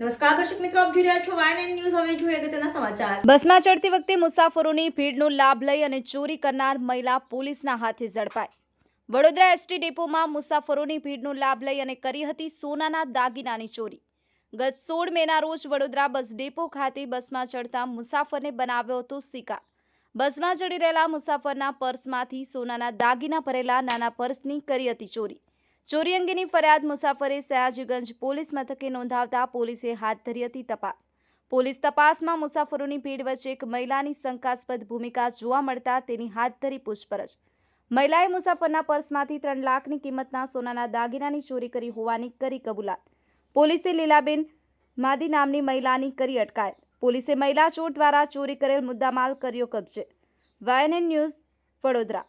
નમસ્કાર બસમાં ચડતી વખતે મુસાફરોની ભીડનો લાભ લઈ અને ચોરી કરનાર મહિલા પોલીસના હાથે ઝડપાઈ. વડોદરા એસટી ડેપોમાં મુસાફરોની ભીડનો લાભ લઈ અને કરી હતી સોનાના દાગીનાની ચોરી. ગત સોળ મેના રોજ વડોદરા બસ ડેપો ખાતે બસમાં ચડતા મુસાફરને બનાવ્યો હતો શિકાર. બસમાં ચડી રહેલા મુસાફરના પર્સમાંથી સોનાના દાગીના ભરેલા નાના પર્સની કરી હતી ચોરી. ચોરી અંગેની ફરિયાદ મુસાફરે સયાજીગંજ પોલીસ મથકે નોંધાવતા પોલીસે હાથ ધરી હતી તપાસ. પોલીસ તપાસમાં મુસાફરોની ભીડ વચ્ચે એક મહિલાની શંકાસ્પદ ભૂમિકા જોવા મળતા તેની હાથ ધરી પૂછપરછ. મહિલાએ મુસાફરના પર્સમાંથી ત્રણ લાખની કિંમતના સોનાના દાગીનાની ચોરી કરી હોવાની કરી કબૂલાત. પોલીસે લીલાબેન માદી નામની મહિલાની કરી અટકાયત. પોલીસે મહિલા ચોર દ્વારા ચોરી કરેલ મુદ્દામાલ કર્યો કબજે. YNN news Vadodara.